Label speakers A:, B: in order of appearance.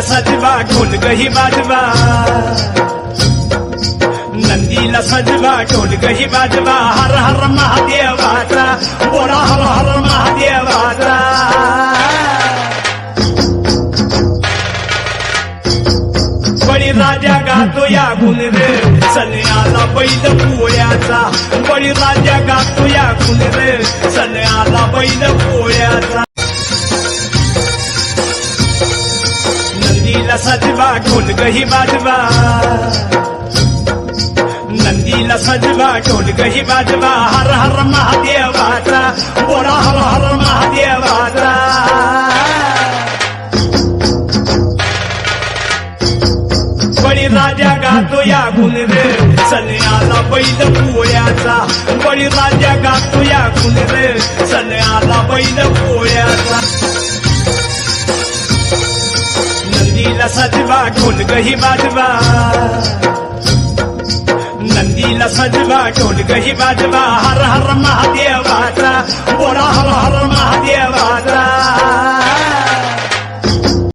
A: नंदीला सजवा ढोलकही वाजवा नंदीला सजवा ढोलकही बाजवा। हर हर महादेवाचा बोला हर हर महादेवाचा। बळी राजा गातो या गुण रे, सन्याला बैल पोळ्याचा। बळी राजा गातो या गुण रे, सन्याला बैल पोळ्याचा। नंदीला सजवा ढोलकही वाजवा नंदीला सजवा ढोलकही वाजवा हर हर महादेवाचा बोला हर हर महादेवाचा। बळी राजा गातो या गुण रे, सन्याला बैल पोळ्याचा। बळी राजा गातो या गुण रे, सन्याला बैल पोळ्याचा। नंदीला सजवा ढोलकही बाजवा। नंदीला सजवा ढोलकही बाजवा। हर हर महादेवाचा